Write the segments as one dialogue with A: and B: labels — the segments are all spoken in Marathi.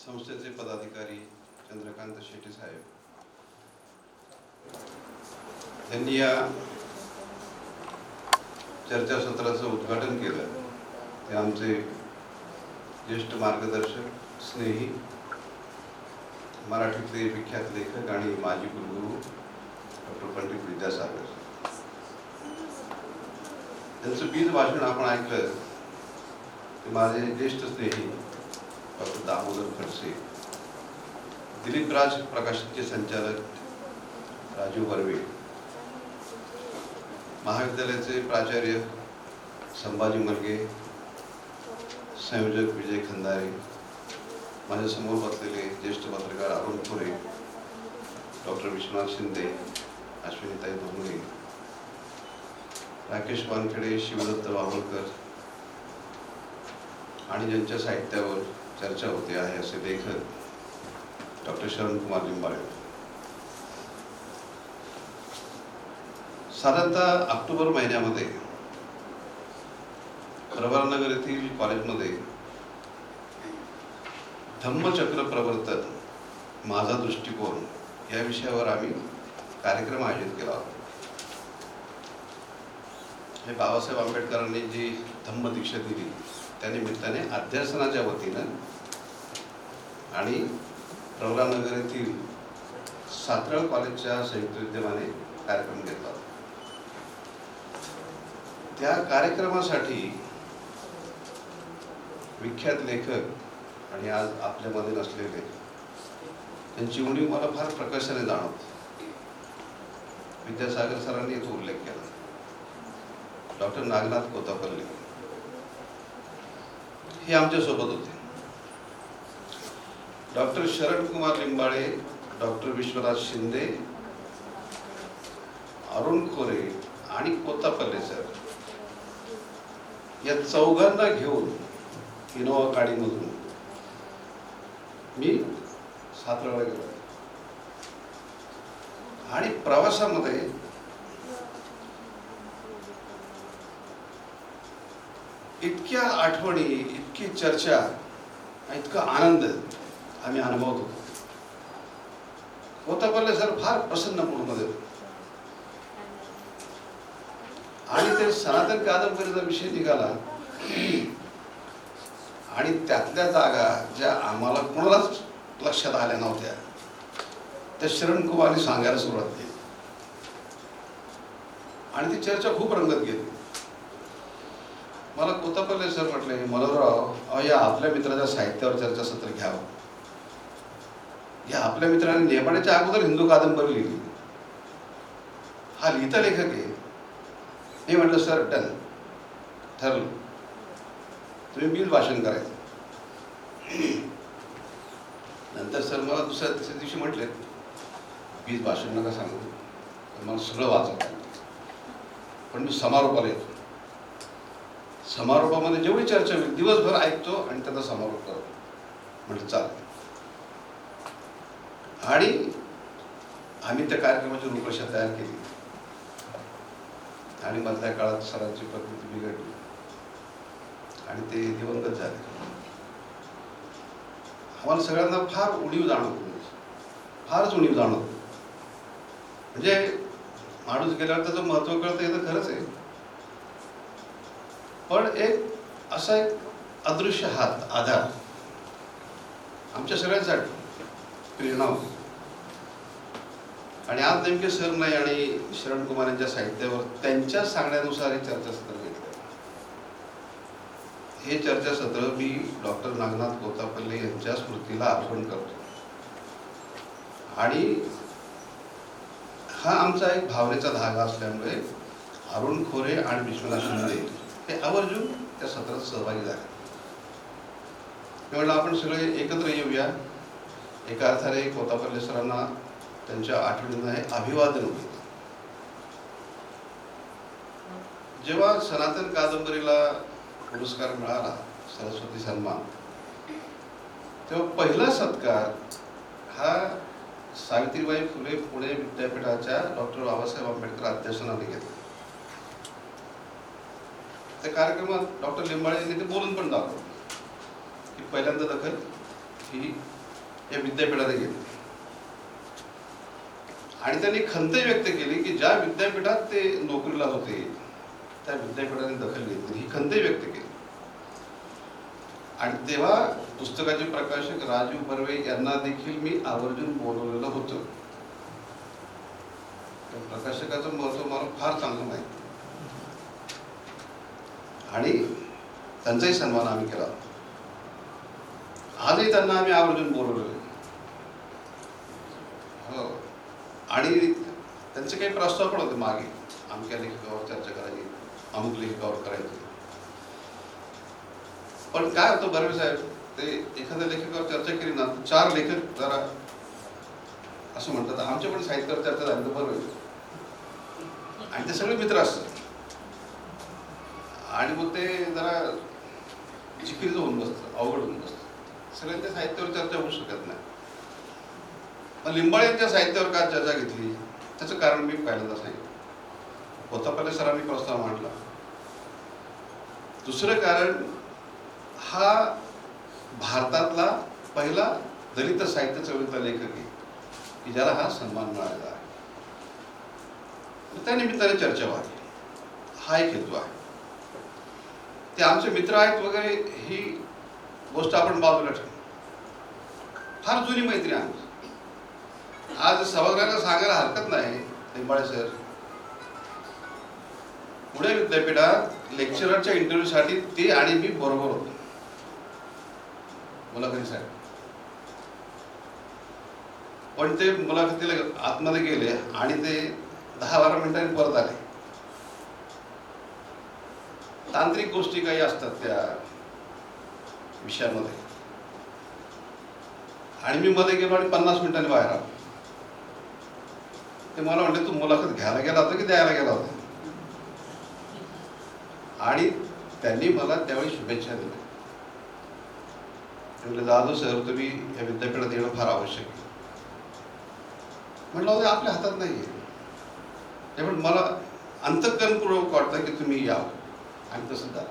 A: संस्थेचे पदाधिकारी चंद्रकांत शेट्टी साहेब. त्यांनी या चर्चासत्राचं उद्घाटन केलं. ते आमचे ज्येष्ठ मार्गदर्शक स्नेही मराठीतले विख्यात लेखक आणि माजी कुलगुरू डॉक्टर पंडित विद्यासागर. त्यांचं बीज भाषण आपण ऐकलं. ते माझे ज्येष्ठ स्नेही डॉक्टर दामोदर खडसे दिलीप राज प्रकाशनचे संचालक राजू बर्वे महाविद्यालयाचे प्राचार्य संभाजी मर्गे संयोजक विजय खंदारे माझ्यासमोर बसलेले ज्येष्ठ पत्रकार अरुण खोरे डॉक्टर विश्वनाथ शिंदे अश्विनीताई धोंगरे राकेश वानखेडे शिवदत्त वावळकर आणि ज्यांच्या साहित्यावर चर्चा होते आहे असे लेखक डॉक्टर शरण कुमार लिंबाळे साधारणतः ऑक्टोबर महिन्यामध्ये नगर येथील कॉलेजमध्ये धम्मचक्र प्रवर्तन माझा दृष्टिकोन या विषयावर आम्ही कार्यक्रम आयोजित केला होता. हे बाबासाहेब आंबेडकरांनी जी धम्म दीक्षा दिली त्यानिमित्ताने अध्यासनाच्या वतीनं आणि प्रवरानगर येथील सातराळ कॉलेजच्या संयुक्त विद्यमाने कार्यक्रम घेतला होता. त्या कार्यक्रमासाठी विख्यात लेखक आणि आज आपल्यामध्ये नसलेले त्यांची उणीव मला फार प्रकर्षाने जाणवते. विद्यासागर सरांनी याचा उल्लेख केला. डॉक्टर नागनाथ कोतापल्ली. हे आमच्यासोबत होते. डॉक्टर शरणकुमार लिंबाळे डॉक्टर विश्वनाथ शिंदे अरुण खोरे आणि कोतापल्ले सर. या चौघांना घेऊन इनोवा गाडीमधून मी साताराला गेलो. आणि प्रवासामध्ये इतक्या आठवणी इतकी चर्चा इतका आनंद आम्ही अनुभवत. होतो कोतापल्ले सर फार प्रसन्न मूडमध्ये आणि ते सनातन कादंबरीचा विषय निघाला. आणि त्यातल्या जागा ज्या आम्हाला कोणालाच लक्षात आल्या नव्हत्या त्या शरण कुमारने सांगायला सुरुवात केली. आणि ती चर्चा खूप रंगत गेली. मला कोतापल्ले सर म्हटले मनोहरराव अहो या आपल्या मित्राच्या साहित्यावर चर्चासत्र घ्यावं. या आपल्या मित्राने नेमाण्याच्या अगोदर हिंदू कादंबरी लिहिली. हा लिहिता लेखक आहे. मी म्हटलं सर डन. ठरलं. तुम्ही बिल भाषण करायचं. नंतर सर मला दुसऱ्या तिसऱ्या दिवशी म्हटले बीज भाषण नका सांगू. मला सगळं वाचवत पण मी समारोपाला येतो. समारोपामध्ये जेवढी चर्चा होईल दिवसभर ऐकतो आणि त्याचा समारोप करतो. म्हटलं चालत आणि आम्ही त्या कार्यक्रमाची रूपरेषा तयार केली. आणि मधल्या काळात सरांची प्रकृती बिघडली. आणि ते दिवंगत झाले. आम्हाला सगळ्यांना फार उणीव जाणवतो. फारच उणीव जाणवतो. म्हणजे माणूस गेल्यावर त्याचं महत्त्व कळतं हे तर खरंच आहे. पण एक असा एक अदृश्य हात आधार. आमच्या सगळ्यांसाठी प्रेरणा होती. आणि आज नेमके सर नाही आणि शरण कुमार यांच्या साहित्यावर त्यांच्या सांगण्यानुसार हे चर्चासत्र घेतलं. हे चर्चासत्र मी डॉक्टर नागनाथ कोतापल्ले यांच्या स्मृतीला आठवण करतो. आणि हा आमचा एक भावनेचा धागा असल्यामुळे अरुण खोरे आणि विश्वनाथ शिंदे ते आवर्जून त्या सत्रात सहभागी झाले. त्यावेळेला आपण सगळे एकत्र येऊया. एका अर्थाने कोतापल्ले सरांना त्यांच्या आठवणींना हे अभिवादन होते. जेव्हा सनातन कादंबरीला पुरस्कार मिळाला सरस्वती सन्मान तेव्हा पहिला सत्कार हा सावित्रीबाई फुले पुणे विद्यापीठाच्या डॉक्टर बाबासाहेब आंबेडकर अध्यासनाने घेतला. त्या कार्यक्रमात डॉक्टर लिंबाळे यांनी ते बोलून पण दाखवलं. की पहिल्यांदा दखल ही या विद्यापीठाने घेतली आणि त्यांनी खंत व्यक्त केली की ज्या विद्यापीठात ते नोकरीला होते त्या विद्यापीठाने दखल घेतली. ही खंत व्यक्त केली. आणि तेव्हा पुस्तकाचे प्रकाशक राजीव बर्वे यांना देखील मी आवर्जून बोलवलेलं होतं. त्या प्रकाशकाचं महत्त्व मला फार चांगलं माहिती. आणि त्यांचाही सन्मान आम्ही केला आजही त्यांना आम्ही आवर्जून बोलवलेलं हो. आणि त्यांचे काही प्रस्ताव पण होते मागे. आमच्या लेखकावर चर्चा करायची अमुक लेखकावर करायची. पण काय होतं बर्वे साहेब ते एखाद्या लेखकावर चर्चा केली ना चार लेखक जरा असं म्हणतात आमच्या पण साहित्यावर चर्चा झाली तर बरं होईल. आणि ते सगळे मित्र असतात. आणि मग ते जरा चिखील होऊन बसतं अवघड होऊन बसतं. सगळ्यांच्या साहित्यावर चर्चा होऊ शकत नाही. मग लिंबाळ्यांच्या साहित्यावर का चर्चा घेतली? त्याचं कारण मी पहिल्यांदा सांगितलं. होता सरांनी प्रस्ताव मांडला. दुसरं कारण हा भारतातला पहिला दलित साहित्य चळवळीतला लेखक आहे की ज्याला हा सन्मान मिळालेला आहे. त्या निमित्ताने चर्चा व्हावी हा एक हेतू आहे. ते आमचे मित्र आहेत वगैरे ही गोष्ट आपण बाजूला ठेवू. फार जुनी मैत्री आमची. आज सभागृहाला सांगायला हरकत नाही लिंबाळे सर. पुणे विद्यापीठात लेक्चररच्या इंटरव्ह्यूसाठी ते आणि मी बरोबर होतो. मुलाखतीसाठी. पण ते मुलाखतीला आतमध्ये गेले आणि ते दहा बारा मिनिटांनी परत आले. तांत्रिक गोष्टी काही असतात त्या विषयामध्ये. आणि मी मध्ये गेलो आणि पन्नास मिनिटांनी बाहेर आलो. ते मला म्हणले तू मुलाखत घ्यायला गेला होता की द्यायला गेला होता? आणि त्यांनी मला त्यावेळी शुभेच्छा दिल्या. म्हणजे जाधव सर तुम्ही या विद्यापीठात येणं फार आवश्यक आहे. म्हटलं होते आपल्या हातात नाही आहे त्यामुळे मला अंतकरणपूर्वक वाटतं की तुम्ही यावं आणि तसं झालं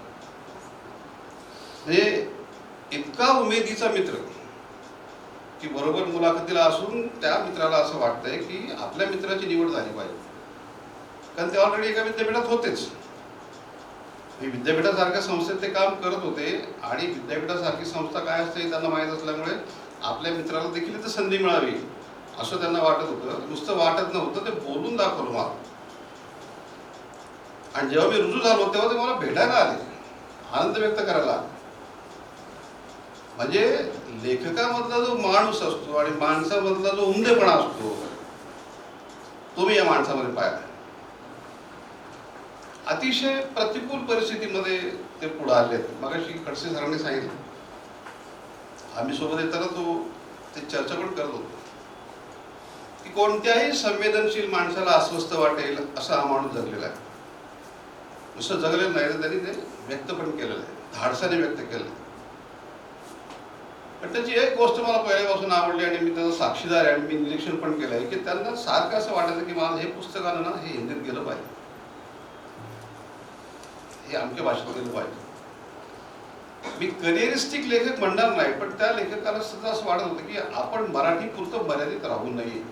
A: म्हणजे इतका उमेदीचा मित्र की बरोबर मुलाखतीला असून त्या मित्राला असं वाटतंय की आपल्या मित्राची निवड झाली पाहिजे. कारण ते ऑलरेडी एका विद्यापीठात होतेच. विद्यापीठासारख्या संस्थेत ते काम करत होते आणि विद्यापीठासारखी संस्था काय असते त्यांना माहीत असल्यामुळे आपल्या मित्राला देखील इथं संधी मिळावी असं त्यांना वाटत होतं. नुसतं वाटत नव्हतं ते बोलून दाखवलं मला आणि जेव्हा मी रुजू झालो तेव्हा ते मला भेटायला आले. आनंद व्यक्त करायला म्हणजे लेखकामधला जो माणूस असतो आणि माणसामधला जो उमदेपणा असतो तो मी या माणसामध्ये पाहिला. अतिशय प्रतिकूल परिस्थितीमध्ये ते पुढे आले. मगाशी खडसे सरांनी सांगितलं. आम्ही सोबत येताना तो ते चर्चा पण करत होतो. की कोणत्याही संवेदनशील माणसाला अस्वस्थ वाटेल असा हा माणूस जगलेला आहे. नुसतं जगलेलं नाही तर त्यांनी ते व्यक्त पण केलेलं आहे. धाडसाने व्यक्त केलं आहे. पण त्याची एक गोष्ट मला पहिल्यापासून आवडली आणि मी त्याचा साक्षीदार आहे आणि मी निरीक्षण पण केलं आहे की त्यांना सारखं असं वाटायचं की मला हे पुस्तकानं ना हे हिंदीत गेलं पाहिजे. हे अमक्या भाषेत गेलं पाहिजे. मी करिअरिस्टिक लेखक म्हणणार नाही पण त्या लेखकाला सुद्धा असं वाटत होतं की आपण मराठी पुरतं मर्यादित राहू नये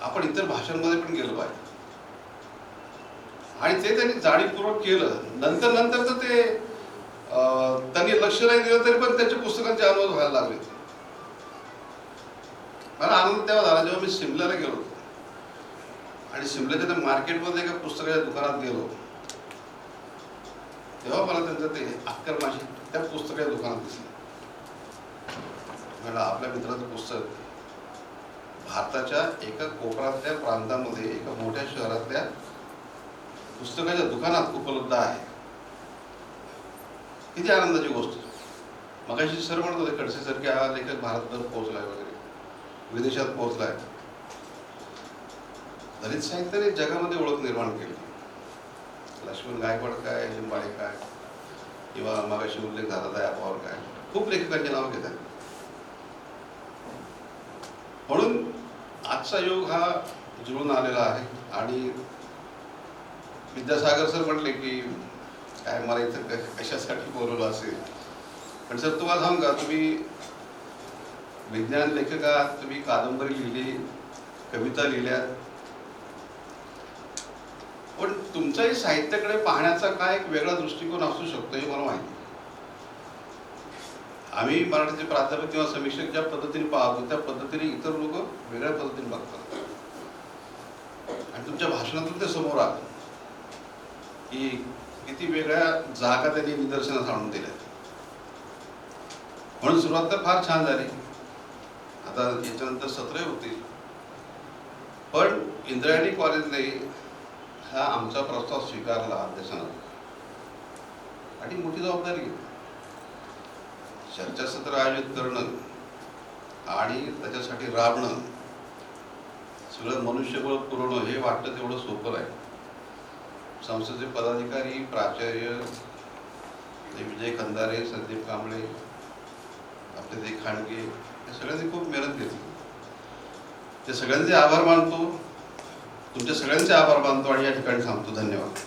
A: आपण इतर भाषांमध्ये पण गेलो पाहिजे. आणि ते त्यांनी जाणीवपूर्वक केलं. नंतर नंतर तर ते अं, त्यांनी लक्ष नाही दिलं तरी पण त्यांच्या पुस्तकांचे अनुवाद व्हायला लागले. मला आनंद तेव्हा झाला जेव्हा मी शिमल्याला गेलो होतो. आणि शिमल्याच्या त्या मार्केटमध्ये एका पुस्तकाच्या दुकानात गेलो तेव्हा मला त्यांचं ते अक्कर माशी त्या पुस्तकाच्या दुकानात दिसलं. म्हणलं आपल्या मित्राचं पुस्तक भारताच्या एका कोकणातल्या प्रांतामध्ये एका मोठ्या शहरातल्या पुस्तकाच्या दुकानात उपलब्ध आहे. किती आनंदाची गोष्ट. मगाशी सर म्हणत होते खडसे सर की हा लेखक भारतभर पोहोचलाय वगैरे. विदेशात पोहोचलाय. दलित साहित्याने जगामध्ये ओळख निर्माण केली. लक्ष्मण गायकवाड काय लिंबाळे काय किंवा मगाशी उल्लेख झाला दया पवार काय. खूप लेखकांची नावं घेतात म्हणून आजचा योग हा जुळून आलेला आहे आणि विद्यासागर सर म्हटले की काय मला इथं कशासाठी बोलवलं असेल? पण सर तुम्हाला सांग का तुम्ही विज्ञान लेखक आहात तुम्ही कादंबरी लिहिली कविता लिहिल्या. पण तुमच्याही साहित्याकडे पाहण्याचा काय एक वेगळा दृष्टिकोन असू शकतो हे मला माहिती आम्ही मराठीचे प्राध्यापक किंवा समीक्षक ज्या पद्धतीने पाहतो त्या पद्धतीने इतर लोक वेगळ्या पद्धतीने बघतात. आणि तुमच्या भाषणातून ते समोर आलं. की किती वेगळ्या जागा त्यांनी निदर्शनास आणून दिल्या म्हणून सुरुवात तर फार छान झाली. आता याच्यानंतर सत्रही होतील. पण इंद्रायणी कॉलेजने हा आमचा प्रस्ताव स्वीकारला अध्यक्षांना. आणि मोठी जबाबदारी घेतली. चर्चासत्र आयोजित करणं आणि त्याच्यासाठी राबणं सगळं मनुष्यबळ पुरवणं हे वाटतं तेवढं सोपं आहे संस्थेचे पदाधिकारी प्राचार्य विजय खंदारे संदीप कांबळे आपले ते खांडगे या सगळ्यांनी खूप मेहनत घेतली. ते सगळ्यांचे आभार मानतो. तुमच्या सगळ्यांचे आभार मानतो आणि या ठिकाणी थांबतो धन्यवाद.